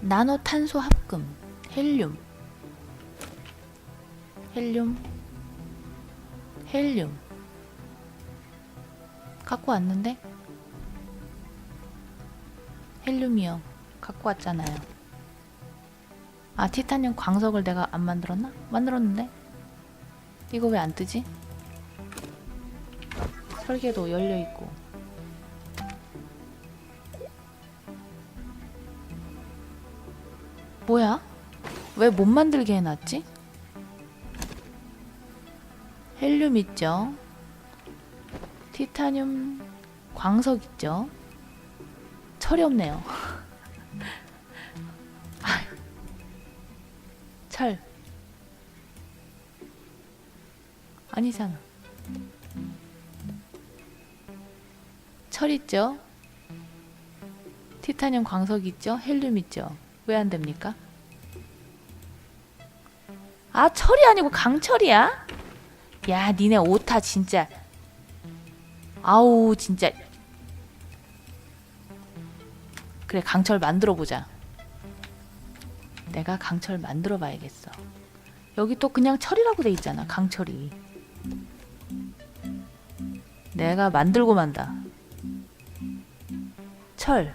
나노 탄소 합금 헬륨. 헬륨. 헬륨. 갖고 왔는데? 헬륨이요. 갖고 왔잖아요. 아 티타늄 광석을 내가 안 만들었나? 만들었는데? 이거 왜 안 뜨지? 설계도 열려 있고 뭐야? 왜 못 만들게 해놨지? 헬륨 있죠? 티타늄 광석 있죠? 철이 없네요. 철. 아니잖아. 철 있죠? 티타늄 광석 있죠? 헬륨 있죠? 왜 안 됩니까? 아, 철이 아니고 강철이야? 야, 니네 오타 진짜. 아우, 진짜. 그래, 강철 만들어 보자. 내가 강철 만들어 봐야겠어. 여기 또 그냥 철이라고 돼 있잖아, 강철이. 내가 만들고 만다. 철.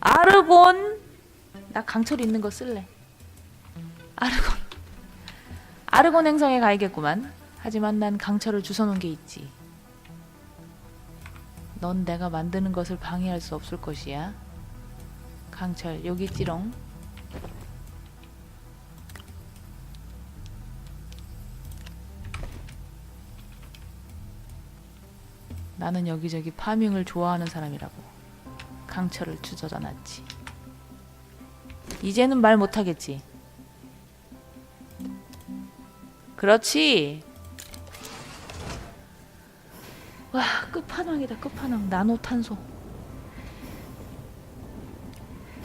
아르곤. 나 강철 있는 거 쓸래. 아르곤. 아르곤 행성에 가야겠구만. 하지만 난 강철을 주워놓은 게 있지. 넌 내가 만드는 것을 방해할 수 없을 것이야. 강철 여기 있지롱. 나는 여기저기 파밍을 좋아하는 사람이라고 강철을 주저다 놨지. 이제는 말 못하겠지. 그렇지. 와 끝판왕이다 끝판왕 나노탄소.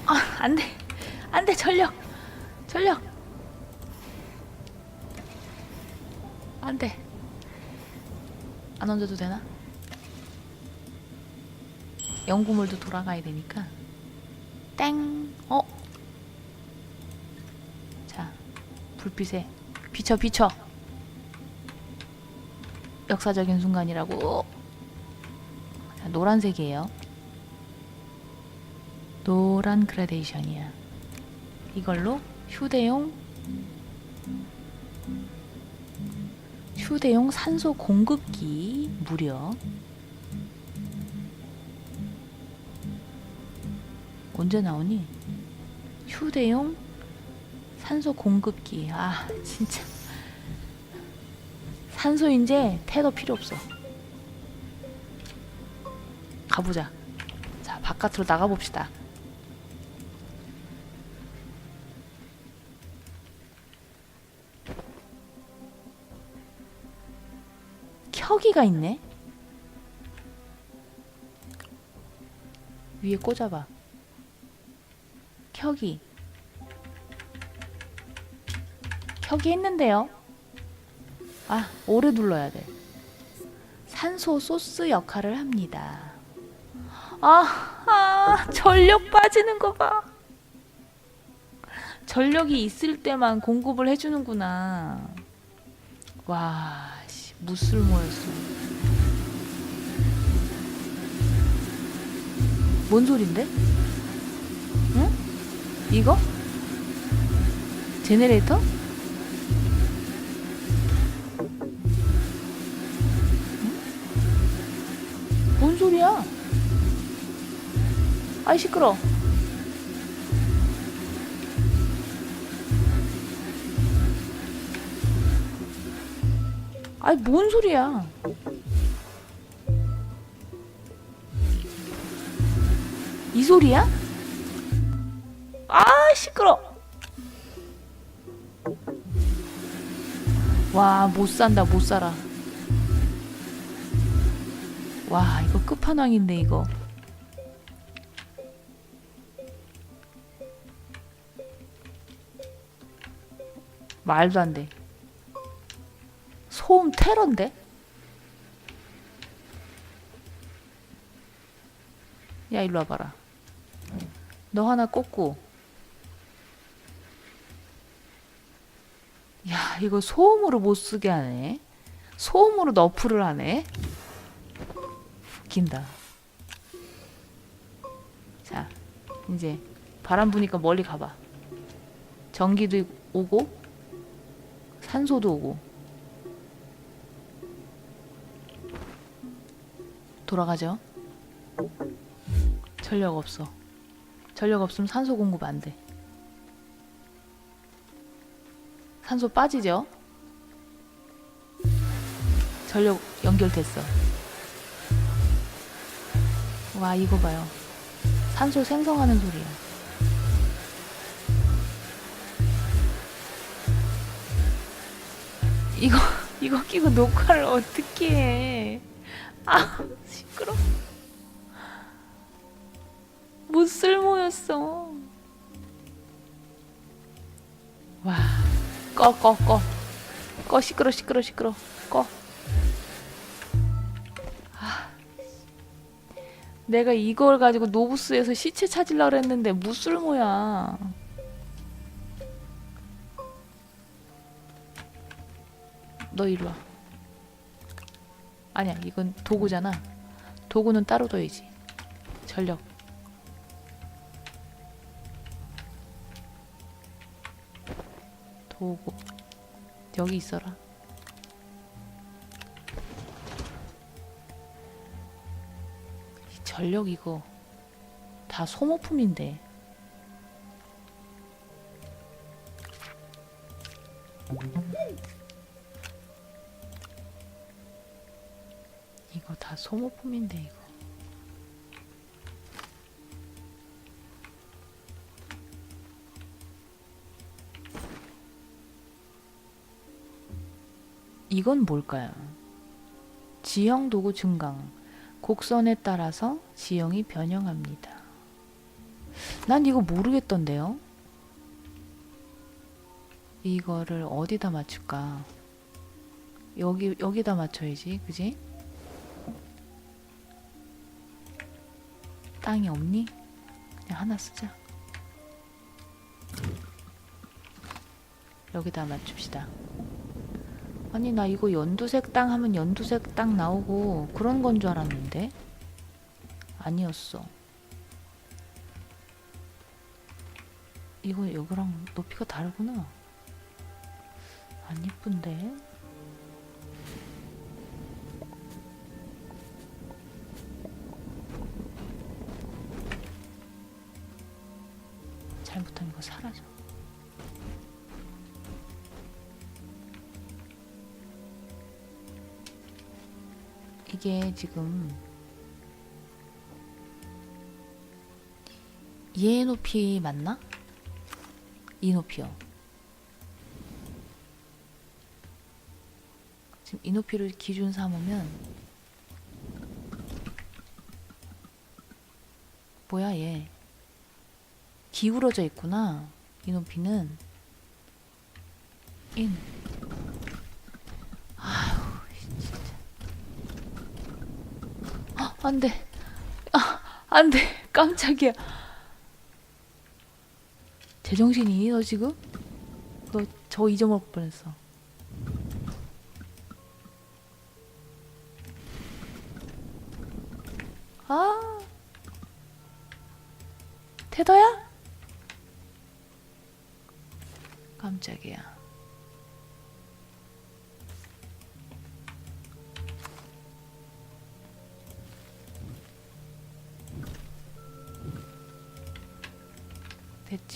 아 안돼 안돼 전력 전력 안돼 안 얹어도 되나? 연구물도 돌아가야 되니까 땡 어? 자 불빛에 비춰 비춰. 역사적인 순간이라고. 자, 노란색이에요. 노란 그라데이션이야. 이걸로 휴대용 휴대용 산소 공급기 무려 언제 나오니? 휴대용 산소 공급기 아 진짜 산소 이제 태도 필요 없어. 가보자. 자, 바깥으로 나가봅시다. 켜기가 있네? 위에 꽂아봐. 켜기. 켜기 했는데요? 아, 오래 눌러야 돼. 산소 소스 역할을 합니다. 아, 아, 전력 빠지는 거 봐. 전력이 있을 때만 공급을 해주는구나. 와, 씨, 무쓸모였어. 뭔 소린데? 응? 이거? 제네레이터? 뭔 소리야? 아이 시끄러. 아이 뭔 소리야? 이 소리야? 아 시끄러. 와 못 산다 못 살아. 와 이거 끝판왕인데 이거 말도 안 돼. 소음 테러인데? 야 일로 와봐라. 너 하나 꽂고. 야 이거 소음으로 못 쓰게 하네. 소음으로 너프를 하네. 웃긴다. 자 이제 바람 부니까 멀리 가봐. 전기도 오고 산소도 오고 돌아가죠. 전력 없어. 전력 없으면 산소 공급 안 돼. 산소 빠지죠? 전력 연결됐어. 와, 이거 봐요. 산소 생성하는 소리야. 이거, 이거 끼고 녹화를 어떻게 해. 아, 시끄러. 못 쓸모였어. 와, 꺼, 꺼, 꺼. 꺼, 시끄러, 시끄러, 시끄러. 꺼. 내가 이걸 가지고 노부스에서 시체 찾으려고 했는데 무쓸모야. 너 이리 와. 아니야, 이건 도구잖아. 도구는 따로 둬야지. 전력. 도구. 여기 있어라. 전력 이거 다 소모품인데. 이거 다 소모품인데 이거. 이건 뭘까요? 지형 도구 증강. 곡선에 따라서 지형이 변형합니다. 난 이거 모르겠던데요. 이거를 어디다 맞출까? 여기 여기다 맞춰야지, 그지? 땅이 없니? 그냥 하나 쓰자. 여기다 맞춥시다. 아니 나 이거 연두색 땅 하면 연두색 땅 나오고 그런 건 줄 알았는데 아니었어. 이거 여기랑 높이가 다르구나. 안 이쁜데? 잘못하면 이거 사라져. 이게 지금 얘 높이 맞나? 이 높이요. 지금 이 높이를 기준 삼으면 뭐야 얘 기울어져 있구나 이 높이는 인 아휴 진짜 아, 안 돼. 아 안 돼. 깜짝이야. 제정신이니 너 지금? 너 저 잊어먹을 뻔했어. 아. 테더야? 깜짝이야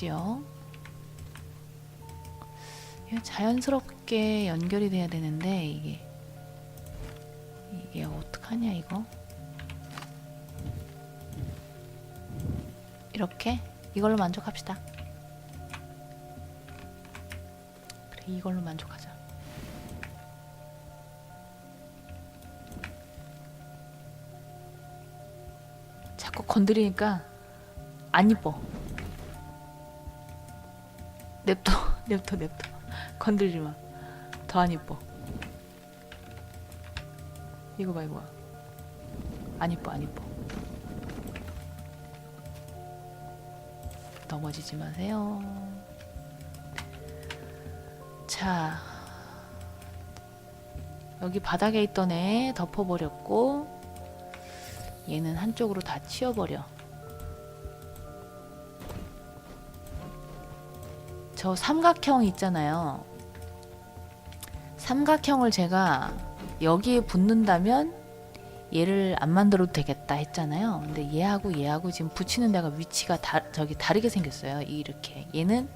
이게 자연스럽게 연결이 돼야 되는데 이게 이게 어떡하냐 이거? 이렇게? 이걸로 만족합시다. 그래 이걸로 만족하자. 자꾸 건드리니까 안 이뻐 냅둬 냅둬 냅둬. 건들지 마. 더 안 이뻐. 이거 봐 이거 봐 안 이뻐 안 이뻐. 넘어지지 마세요. 자. 여기 바닥에 있던 애 덮어버렸고 얘는 한쪽으로 다 치워버려. 저 삼각형 있잖아요. 삼각형을 제가 여기에 붙는다면 얘를 안 만들어도 되겠다 했잖아요. 근데 얘하고 얘하고 지금 붙이는 데가 위치가 다, 저기 다르게 생겼어요. 이렇게. 얘는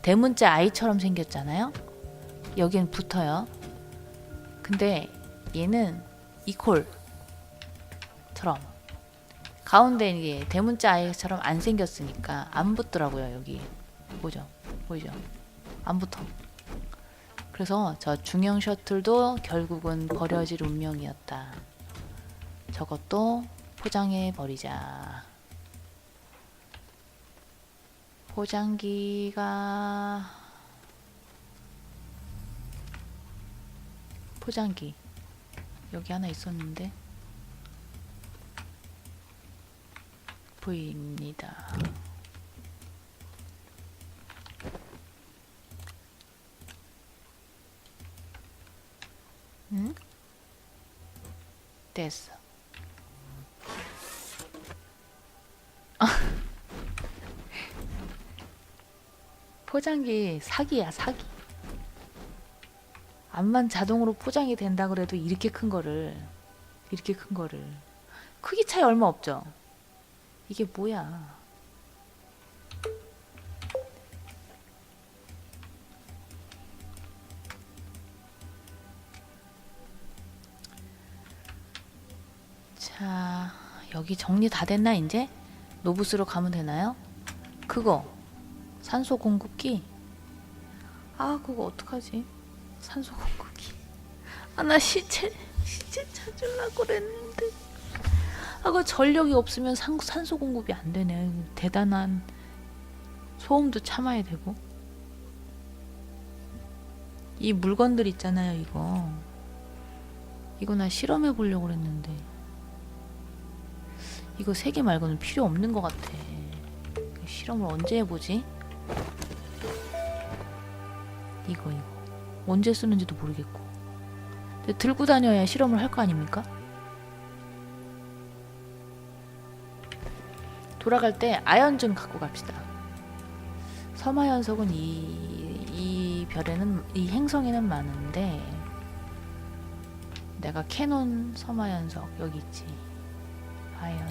대문자 아이처럼 생겼잖아요. 여기는 붙어요. 근데 얘는 이콜처럼 가운데 이게 대문자 아이처럼 안 생겼으니까 안 붙더라고요. 여기 보죠, 보이죠? 안 붙어. 그래서 저 중형 셔틀도 결국은 버려질 운명이었다. 저것도 포장해 버리자. 포장기가 포장기 여기 하나 있었는데 보입니다. 됐어. 포장기 사기야 사기. 암만 자동으로 포장이 된다 그래도 이렇게 큰 거를 이렇게 큰 거를 크기 차이 얼마 없죠. 이게 뭐야? 자 여기 정리 다 됐나 이제? 노부스로 가면 되나요? 그거. 산소 공급기. 아 그거 어떡하지? 산소 공급기. 아 나 시체 시체 찾으려고 그랬는데. 아 그 전력이 없으면 산, 산소 공급이 안 되네. 대단한 소음도 참아야 되고. 이 물건들 있잖아요 이거. 이거 나 실험해 보려고 그랬는데 이거 세 개 말고는 필요 없는 것 같아. 실험을 언제 해보지? 이거 이거. 언제 쓰는지도 모르겠고. 근데 들고 다녀야 실험을 할 거 아닙니까? 돌아갈 때 아연증 갖고 갑시다. 섬화연석은 이, 이 별에는 이 행성에는 많은데 내가 캐논 섬화연석 여기 있지 아연?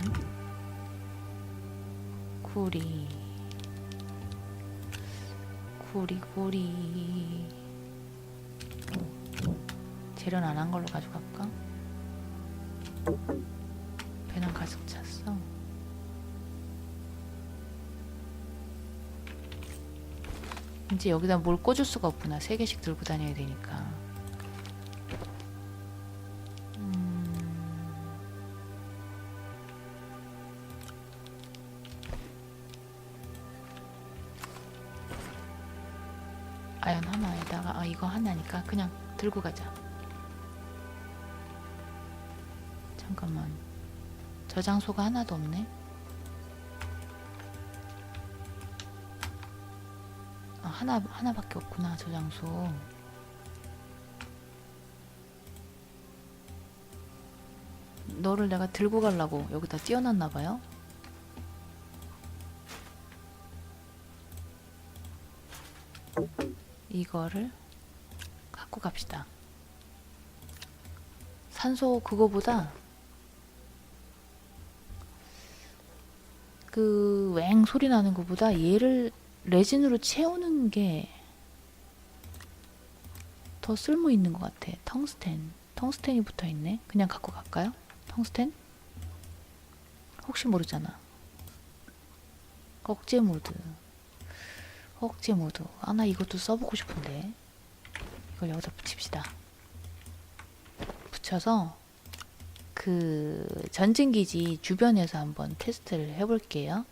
구리. 구리 구리. 재련 안 한 걸로 가져갈까? 배낭 가득 찼어? 이제 여기다 뭘 꽂을 수가 없구나. 세 개씩 들고 다녀야 되니까 하나니까 그냥 들고 가자. 잠깐만 저장소가 하나도 없네. 아 하나 하나밖에 없구나 저장소. 너를 내가 들고 가려고 여기다 띄워놨나 봐요. 이거를 갖고 갑시다. 산소 그거보다 그 웽 소리 나는 것보다 얘를 레진으로 채우는 게 더 쓸모 있는 것 같아. 텅스텐. 텅스텐이 붙어 있네. 그냥 갖고 갈까요? 텅스텐? 혹시 모르잖아. 억제 모드. 억제 모드. 아, 나 이것도 써보고 싶은데. 이걸 여기다 붙입시다. 붙여서 그 전진기지 주변에서 한번 테스트를 해볼게요.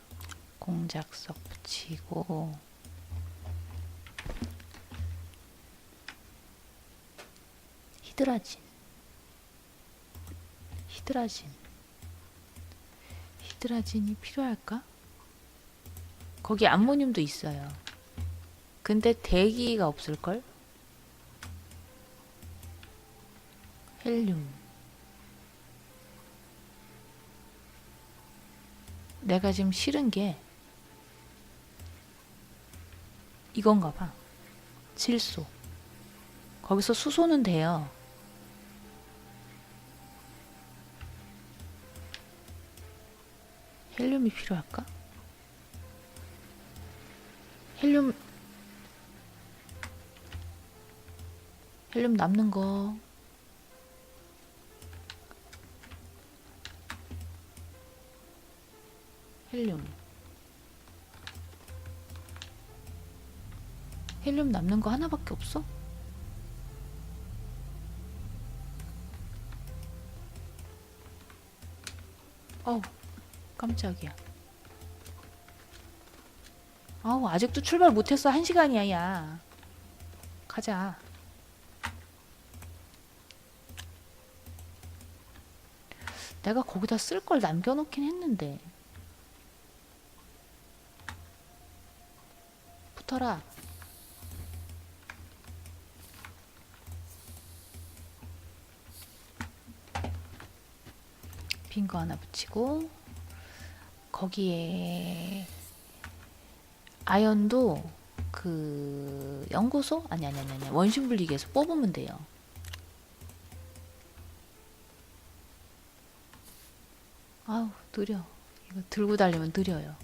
공작석 붙이고 히드라진 히드라진 히드라진이 필요할까? 거기 암모늄도 있어요. 근데 대기가 없을걸? 헬륨. 내가 지금 싫은 게 이건가 봐. 질소. 거기서 수소는 돼요. 헬륨이 필요할까? 헬륨 헬륨 남는 거 헬륨. 헬륨 남는 거 하나밖에 없어? 어우 깜짝이야. 아우 아직도 출발 못했어. 한 시간이야 야. 가자. 내가 거기다 쓸 걸 남겨놓긴 했는데 붙어라 빈 거 하나 붙이고 거기에 아연도 그 연구소 아니 아니 아니 아니 원심 분리기에서 뽑으면 돼요. 아우 느려 이거 들고 달리면 느려요.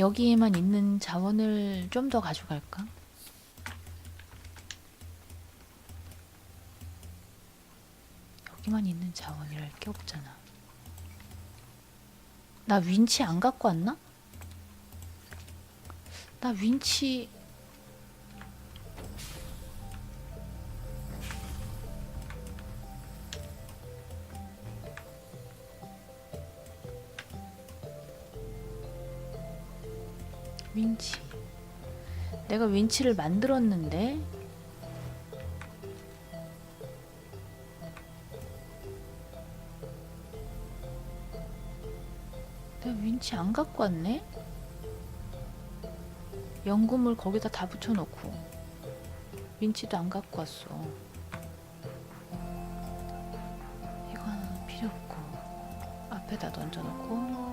여기에만 있는 자원을 좀 더 가져갈까? 여기만 있는 자원이랄 게 없잖아. 나 윈치 안 갖고 왔나? 나 윈치 내가 윈치를 만들었는데? 내가 윈치 안 갖고 왔네? 연금을 거기다 다 붙여놓고 윈치도 안 갖고 왔어. 하나 필요 없고 앞에다 던져놓고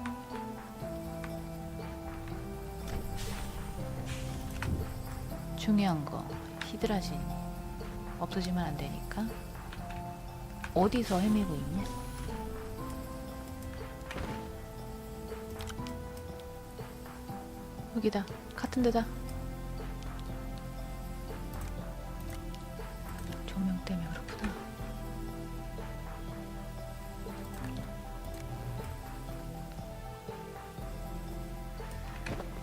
중요한 거 히드라진 없어지면 안 되니까 어디서 헤매고 있냐? 여기다 같은 데다 조명 때문에 그렇구나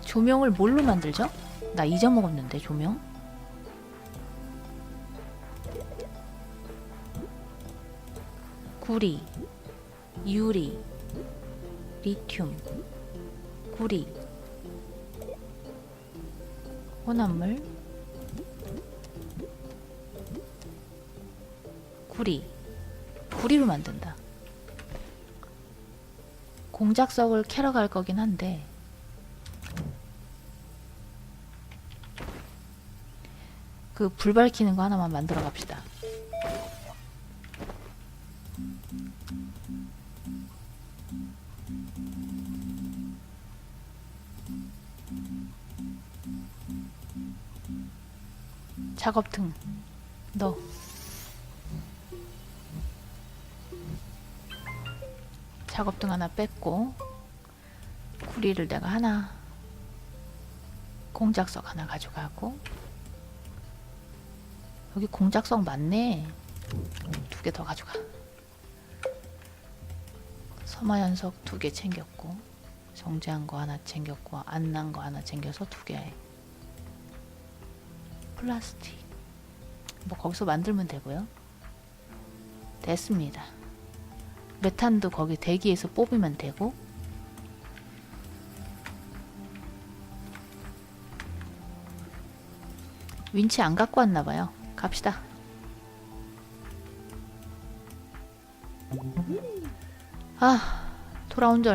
조명을 뭘로 만들죠? 나 잊어먹었는데 조명? 구리 유리 리튬 구리. 혼합물? 구리. 구리로 만든다. 공작석을 캐러 갈 거긴 한데 그 불 밝히는 거 하나만 만들어 갑시다. 작업등. 넣어 작업등 하나 뺐고 구리를 내가 하나 공작석 하나 가져가고 여기 공작석 맞네. 두 개 더 가져가. 서마연석 두 개 챙겼고 정제한 거 하나 챙겼고 안 난 거 하나 챙겨서 두 개. 플라스틱. 뭐 거기서 만들면 되고요. 됐습니다. 메탄도 거기 대기에서 뽑으면 되고. 윈치 안 갖고 왔나 봐요 갑시다. 아 돌아온 지 얼마